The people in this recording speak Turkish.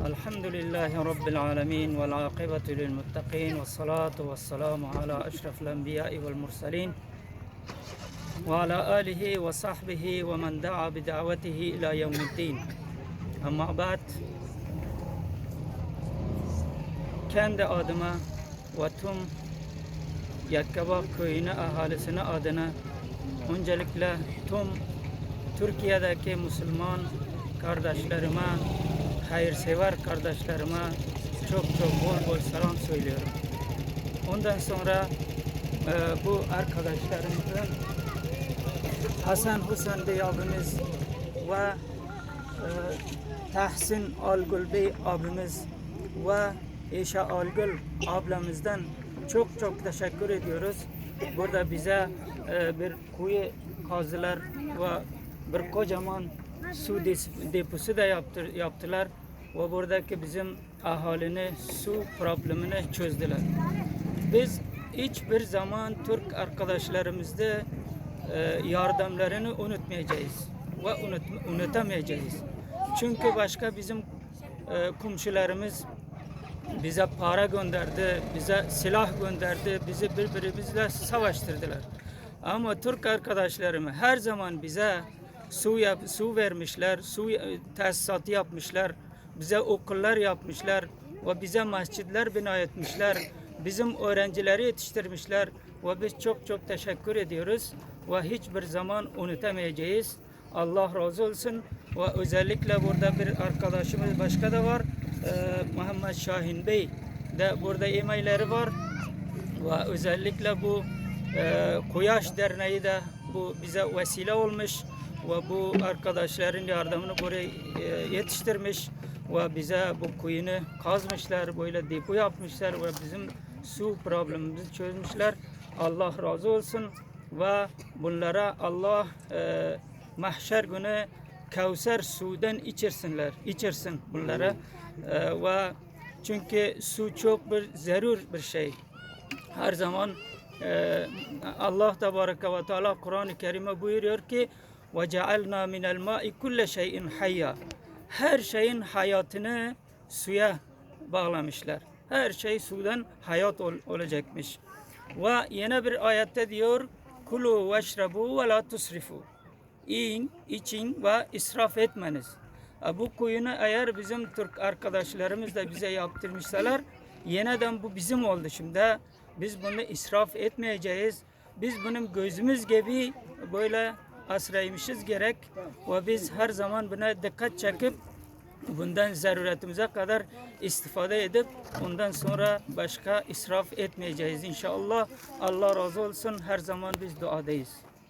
الحمد لله رب العالمين والعاقبة للمتقين والصلاة والسلام على أشرف الأنبياء والمرسلين وعلى آله وصحبه ومن دعا بدعوته إلى يوم الدين. أما بعد kendi adıma ve tüm Yakkabak köyüne ahalisine adına öncelikle tüm Türkiye'deki Müslüman kardeşlerime, hayırsever kardeşlerime çok çok bol bol selam söylüyorum. Ondan sonra e, bu arkadaşlarımızın Hasan Hüseyin Bey abimiz ve e, Tahsin Algül Bey abimiz ve Eşa Algül ablamızdan çok çok teşekkür ediyoruz. Burada bize e, bir kuyu kazdılar ve bir kocaman su deposu da yaptır, yaptılar ve buradaki bizim ahalini su problemini çözdüler. Biz hiçbir zaman Türk arkadaşlarımızda e, yardımlarını unutmayacağız ve unut, unutamayacağız. Çünkü başka bizim e, komşularımız bize para gönderdi, bize silah gönderdi, bizi birbirimizle savaştırdılar. Ama Türk arkadaşlarımı her zaman bize su yap, su vermişler, su e, tesisatı yapmışlar, bize okullar yapmışlar ve bize mescitler bina etmişler. Bizim öğrencileri yetiştirmişler ve biz çok çok teşekkür ediyoruz ve hiçbir zaman unutamayacağız. Allah razı olsun ve özellikle burada bir arkadaşımız başka da var. Ee, Muhammed Şahin Bey de burada e-mailleri var ve özellikle bu e, Koyaş Derneği de bu bize vesile olmuş ve bu arkadaşların yardımını buraya e, yetiştirmiş ve bize bu kuyunu kazmışlar, böyle depo yapmışlar ve bizim su problemimizi çözmüşler. Allah razı olsun ve bunlara Allah e, mahşer günü Kevser sudan içirsinler, içirsin bunlara E, ve çünkü su çok bir zarur bir şey. Her zaman e, Allah Tebareke ve Teala Kur'an-ı Kerim'e buyuruyor ki ve cealna minel ma'i kulle şeyin hayya. Her şeyin hayatını suya bağlamışlar. Her şey sudan hayat ol- olacakmış. Ve yine bir ayette diyor kulu veşrebu ve la tusrifu. Yiyin, için ve israf etmeniz. E, Bu kuyunu eğer bizim Türk arkadaşlarımız da bize yaptırmışsalar yeniden bu bizim oldu şimdi. Biz bunu israf etmeyeceğiz. Biz bunun gözümüz gibi böyle asraymışız gerek ve biz her zaman buna dikkat çekip bundan zaruretimize kadar istifade edip ondan sonra başka israf etmeyeceğiz inşallah. Allah razı olsun her zaman biz duadayız.